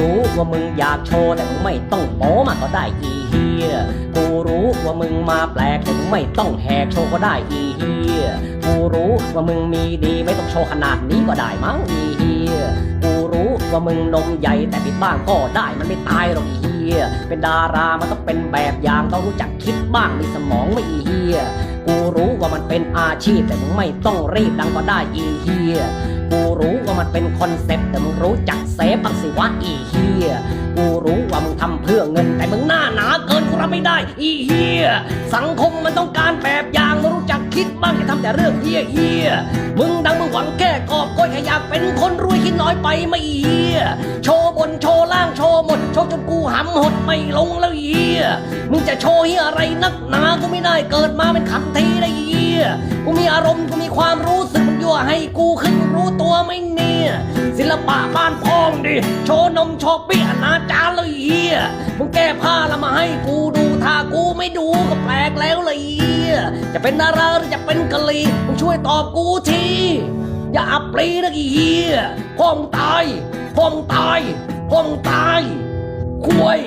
รู้ว่ามึงอยากโชว์แต่มึงไม่ต้องโป๊มาก็ได้อีเฮียกูรู้ว่ามึงมาแปลกแต่มึงไม่ต้องแหกโชว์ก็ได้อีเฮียกูรู้ว่ามึงมีดีไม่ต้องโชว์ขนาดนี้ก็ได้มั้งอีเฮียกูรู้ว่ามึงนมใหญ่แต่ปิดบ้างก็ได้มันไม่ตายหรอกอีเฮียเป็นดารามันต้องเป็นแบบอย่างต้องรู้จักคิดบ้างมีสมองไม่อีเฮียกูรู้ว่ามันเป็นอาชีพแต่มึงไม่ต้องรีบดังก็ได้อีเฮีย กูรู้ว่ามันเป็นคอนเซ็ปต์แต่มึงรู้จักเซฟบ้างสิวะอีเฮียกูรู้ว่ามึงทำเพื่อเงิน แต่มึงหน้าหนาเกินกูรับไม่ได้ อีเฮียสังคมมันต้องการแบบอย่างมึงรู้จักคิดบ้างอย่าทำแต่เรื่องเฮียเฮียมึงดังมึงหวังแก้กอบก้อยแค่อยากเป็นคนรวยคิดน้อยไปไม่เฮียโชว์บนโชว์ล่างโชว์หมดโชว์จนกูหำหดไม่ลงแล้วเฮียมึงจะโชว์เฮียอะไรนักหนากูไม่ได้เกิดมาเป็นขันทีได้เฮียกูมีอารมณ์กูมีความรู้สึก ยั่วให้กูขึ้นรู้ตัวไหมเนี่ย ศิลปะบ้านพ้องดิ โชว์นมโชว์เปี้ยนาจารเลยเฮียมึงแก้ผ้าแล้วมาให้กูดูถ้ากูไม่ดูก็แปลกแล้วเลยเฮียจะเป็นดาราหรือจะเป็นกะลีมึงช่วยตอบกูที อย่าอับปรีนะอีเฮียพ่องตายพ่องตายพ่องตายคุย